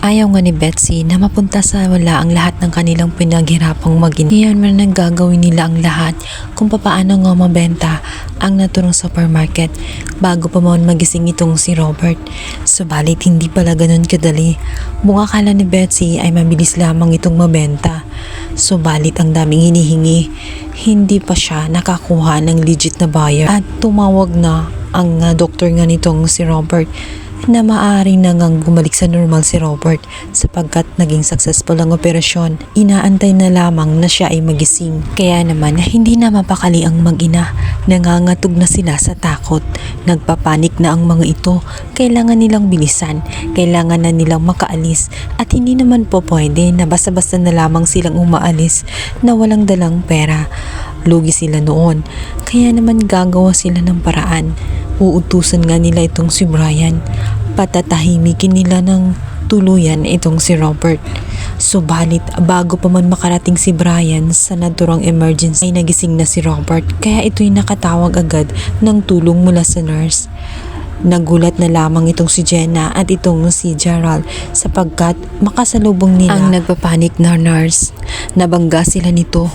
Ayaw nga ni Betsy na mapunta sa wala ang lahat ng kanilang pinaghirapang magin. Iyan man nang gagawin nila ang lahat kung papaano nga mabenta ang naturang supermarket bago pa man magising itong si Robert. Subalit hindi pala ganun kadali. Bunga akala ni Betsy ay mabilis lamang itong mabenta. Subalit ang daming hinihingi. Hindi pa siya nakakuha ng legit na buyer at tumawag na ang uh, doktor nga nitong si Robert na maaari na ngang bumalik sa normal si Robert sapagkat naging successful ang operasyon. Inaantay na lamang na siya ay magising. Kaya naman hindi na mapakali ang mag-ina. Nangangatog na sila sa takot. Nagpapanik na ang mga ito. Kailangan nilang bilisan. Kailangan na nilang makaalis. At hindi naman po pwede na basta-basta na lamang silang umaalis na walang dalang pera. Lugi sila noon. Kaya naman gagawa sila ng paraan. Uutusan nga nila itong si Brian. Patatahimikin nila ng tuluyan itong si Robert. Subalit bago pa man makarating si Brian sa naturang emergency ay nagising na si Robert kaya ito'y nakatawag agad ng tulong mula sa nurse. Nagulat na lamang itong si Jenna at itong si Gerald sapagkat makasalubong nila ang nagpapanik na nurse. Nabangga sila nito.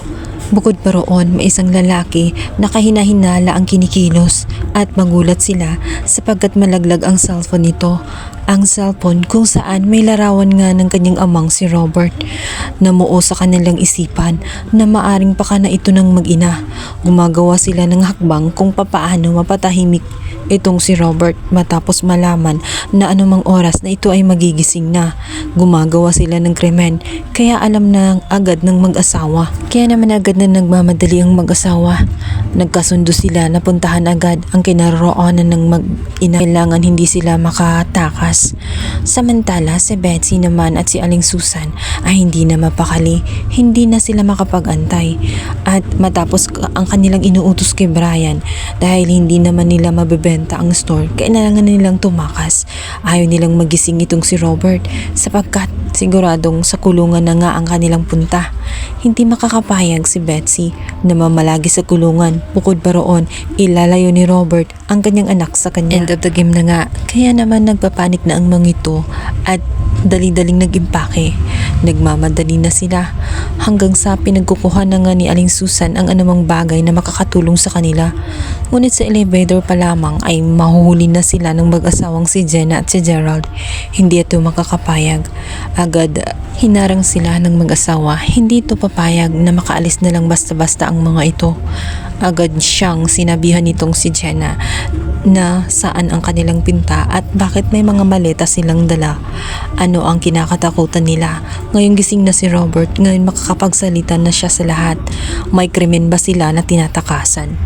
Bukod pa roon, may isang lalaki na kahinahinala ang kinikilos at magulat sila sapagkat malaglag ang cellphone nito. Ang cellphone kung saan may larawan nga ng kanyang amang si Robert. Namuo sa kanilang isipan na maaring paka na ito ng mag-ina. Gumagawa sila ng hakbang kung papaano mapatahimik itong si Robert matapos malaman na anumang oras na ito ay magigising na. Gumagawa sila ng krimen kaya alam na agad ng mag-asawa. Kaya naman agad na nagmamadali ang mag-asawa. Nagkasundo sila na puntahan agad ang kinaroroonan ng mag-ina. Kailangan hindi sila makatakas. Samantala si Betsy naman at si Aling Susan ay hindi na mapakali. Hindi na sila makapag-antay. At matapos ang kanilang inuutos kay Brian dahil hindi naman nila mabebenta ang store, kailangan nilang tumakas. Ayaw nilang magising itong si Robert sapagkat siguradong sa kulungan na nga ang kanilang punta. Hindi makakapayag si Betsy na mamalagi sa kulungan. Bukod pa roon, ilalayo ni Robert ang kanyang anak sa kanya. End of the game na nga. Kaya naman nagpapanik na ang mga ito at dali-daling nag-impake. Nagmamadali na sila hanggang sa pinagkukuha na nga ni Aling Susan ang anumang bagay na makakatulong sa kanila. Ngunit sa elevator pa lamang ay mahuhuli na sila ng mag-asawang si Jenna at si Gerald. Hindi ito makakapayag. Agad hinarang sila ng mag-asawa. Hindi ito papayag na makaalis na lang basta-basta ang mga ito. Agad siyang sinabihan nitong si Jenna na saan ang kanilang pinta at bakit may mga maleta silang dala. Ano ang kinakatakutan nila? Ngayong gising na si Robert, ngayon makakapagsalita na siya sa lahat. May krimen ba sila na tinatakasan?